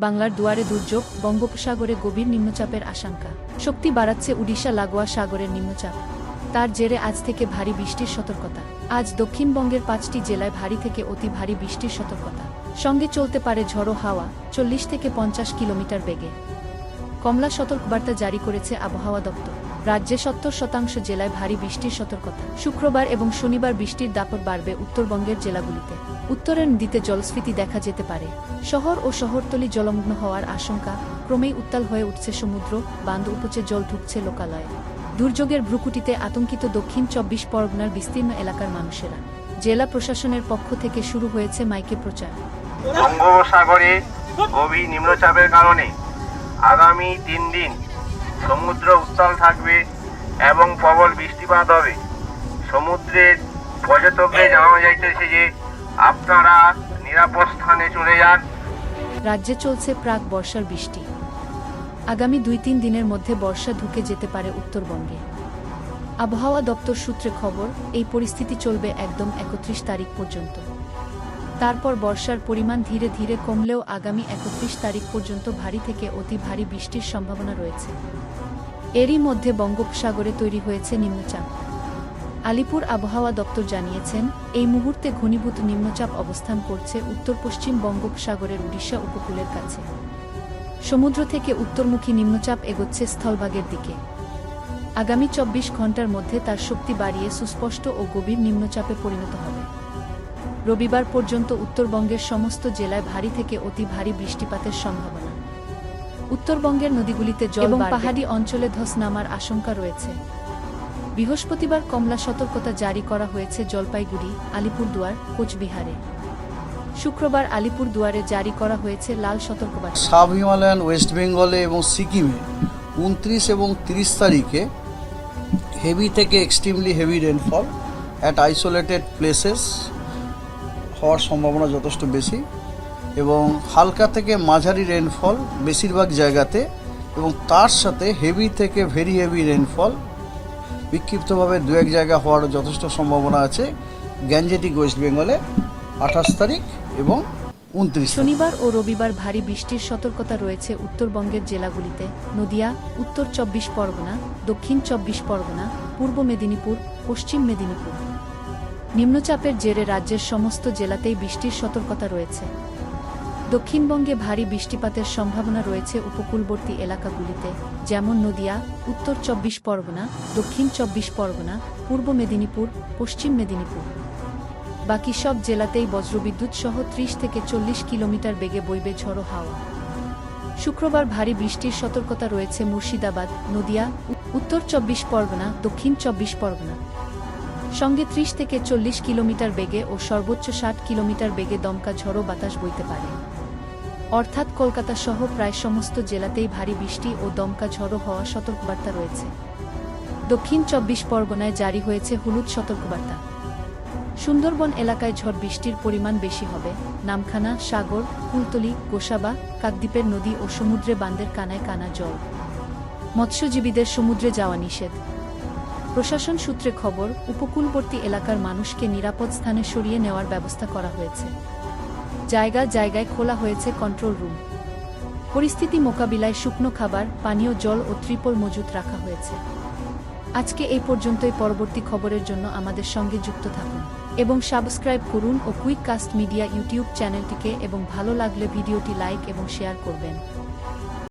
বাংলার দুয়ারে দুর্যোগ, বঙ্গোপসাগরে গভীর নিম্নচাপের আশঙ্কা। শক্তি বাড়াচ্ছে উড়িষ্যা লাগোয়া সাগরের নিম্নচাপ। তার জেরে আজ থেকে ভারী বৃষ্টির সতর্কতা। আজ দক্ষিণবঙ্গের পাঁচটি জেলায় ভারী থেকে অতি ভারী বৃষ্টির সতর্কতা। সঙ্গে চলতে পারে ঝড়ো হাওয়া, চল্লিশ থেকে পঞ্চাশ কিলোমিটার বেগে। কমলা সতর্কবার্তা জারি করেছে আবহাওয়া দপ্তর। রাজ্যে সত্তর শতাংশ জেলায় ভারী বৃষ্টির সতর্কতা। শুক্রবার এবং শনিবার বৃষ্টির দাপট বাড়বে উত্তরবঙ্গের জেলাগুলিতে। উত্তরের নদীতে জলস্ফীতি দেখা যেতে পারে। শহর ও শহরতলি জলমগ্ন হওয়ার আশঙ্কা ক্রমেই উত্তাল হয়ে উঠছে সমুদ্র, বাঁধ উপচে জল ঢুকছে লোকালয়ে। দুর্যোগের ভ্রুকুটিতে আতঙ্কিত দক্ষিণ চব্বিশ পরগনার বিস্তীর্ণ এলাকার মানুষেরা। জেলা প্রশাসনের পক্ষ থেকে শুরু হয়েছে মাইকে প্রচার। বঙ্গোপসাগরে গভীর নিম্নচাপের কারণে আগামী তিন দিন সমুদ্র উত্তাল থাকবে এবং প্রবল বৃষ্টিপাত হবে। সমুদ্রের পর্যটকদের জানানো যাইতেছে যে আপনারা নিরাপদ স্থানে চলে যান। রাজ্যে চলছে প্রাক বর্ষার বৃষ্টি। আগামী দুই তিন দিনের মধ্যে বর্ষা ঢুকে যেতে পারে উত্তরবঙ্গে। আবহাওয়া দপ্তর সূত্রে খবর, এই পরিস্থিতি চলবে একদম একত্রিশ তারিখ পর্যন্ত। তারপর বর্ষার পরিমাণ ধীরে ধীরে কমলেও আগামী একত্রিশ তারিখ পর্যন্ত ভারী থেকে অতি ভারী বৃষ্টির সম্ভাবনা রয়েছে। এরই মধ্যে বঙ্গোপসাগরে তৈরি হয়েছে নিম্নচাপ। আলিপুর আবহাওয়া দপ্তর জানিয়েছেন, এই মুহূর্তে ঘনীভূত নিম্নচাপ অবস্থান করছে উত্তর পশ্চিম বঙ্গোপসাগরের উড়িষ্যা উপকূলের কাছে। সমুদ্র থেকে উত্তরমুখী নিম্নচাপ এগোচ্ছে স্থলভাগের দিকে। আগামী চব্বিশ ঘণ্টার মধ্যে তার শক্তি বাড়িয়ে সুস্পষ্ট ও গভীর নিম্নচাপে পরিণত হবে। রবিবার পর্যন্ত উত্তরবঙ্গের সমস্ত জেলায় ভারী থেকে অতি ভারী বৃষ্টিপাতের সম্ভাবনা। উত্তরবঙ্গের নদীগুলিতে জল এবং পাহাড়ি অঞ্চলে ধস নামার আশঙ্কা রয়েছে। বৃহস্পতিবার কমলা সতর্কতা জারি করা হয়েছে জলপাইগুড়ি আলিপুরদুয়ার কোচবিহারে। শুক্রবার আলিপুরদুয়ারে জারি করা হয়েছে লাল সতর্কবার্তা। সাব হিমালয়ান ওয়েস্ট বেঙ্গলে এবং সিকিমে উনত্রিশ এবং তিরিশ তারিখে হেভি থেকে extremely heavy rainfall at isolated places হওয়ার সম্ভাবনা যথেষ্ট বেশি এবং হালকা থেকে মাঝারি রেনফল বেশিরভাগ জায়গাতে এবং তার সাথে হেভি থেকে ভেরি হেভি রেনফল বিক্ষিপ্তভাবে দু এক জায়গা হওয়ার যথেষ্ট সম্ভাবনা আছে। গ্যাঞ্জেটিক ওয়েস্ট বেঙ্গলে আঠাশ তারিখ এবং উনত্রিশ শনিবার ও রবিবার ভারী বৃষ্টির সতর্কতা রয়েছে উত্তরবঙ্গের জেলাগুলিতে। নদিয়া, উত্তর চব্বিশ পরগনা, দক্ষিণ চব্বিশ পরগনা, পূর্ব মেদিনীপুর, পশ্চিম মেদিনীপুর। নিম্নচাপের জেরে রাজ্যের সমস্ত জেলাতেই বৃষ্টির সতর্কতা রয়েছে। দক্ষিণবঙ্গে ভারী বৃষ্টিপাতের সম্ভাবনা রয়েছে উপকূলবর্তী এলাকাগুলিতে, যেমন নদিয়া, উত্তর চব্বিশ পরগনা, দক্ষিণ চব্বিশ পরগনা, পূর্ব মেদিনীপুর, পশ্চিম মেদিনীপুর। বাকি সব জেলাতেই বজ্রবিদ্যুৎ সহ ত্রিশ থেকে চল্লিশ কিলোমিটার বেগে বইবে ঝড়ো হাওয়া। শুক্রবার ভারী বৃষ্টির সতর্কতা রয়েছে মুর্শিদাবাদ, নদিয়া, উত্তর চব্বিশ পরগনা, দক্ষিণ চব্বিশ পরগনা। সঙ্গে ত্রিশ থেকে চল্লিশ কিলোমিটার বেগে ও সর্বোচ্চ ষাট কিলোমিটার বেগে দমকা ঝড়ো বাতাস বইতে পারে। অর্থাৎ কলকাতা সহ প্রায় সমস্ত জেলাতেই ভারী বৃষ্টি ও দমকা ঝড়ো হওয়া সতর্কবার্তা রয়েছে। দক্ষিণ চব্বিশ পরগনায় জারি হয়েছে হলুদ সতর্কবার্তা। সুন্দরবন এলাকায় ঝড় বৃষ্টির পরিমাণ বেশি হবে। নামখানা, সাগর, কুলতলি, গোসাবা, কাকদ্বীপের নদী ও সমুদ্রে বান্দের কানায় কানা জল। মৎস্যজীবীদের সমুদ্রে যাওয়া নিষেধ। প্রশাসন সূত্রে খবর, উপকূলবর্তী এলাকার মানুষকে নিরাপদ স্থানে সরিয়ে নেওয়ার ব্যবস্থা করা হয়েছে। জায়গা জায়গায় খোলা হয়েছে কন্ট্রোল রুম পরিস্থিতি মোকাবিলায় শুকনো খাবার, পানীয় জল ও ত্রিপল মজুত রাখা হয়েছে। আজকে এই পর্যন্তই, পরবর্তী খবরের জন্য আমাদের সঙ্গে যুক্ত থাকুন এবং সাবস্ক্রাইব করুন ও কুইক কাস্ট মিডিয়া ইউটিউব চ্যানেলটিকে এবং ভালো লাগলে ভিডিওটি লাইক এবং শেয়ার করবেন।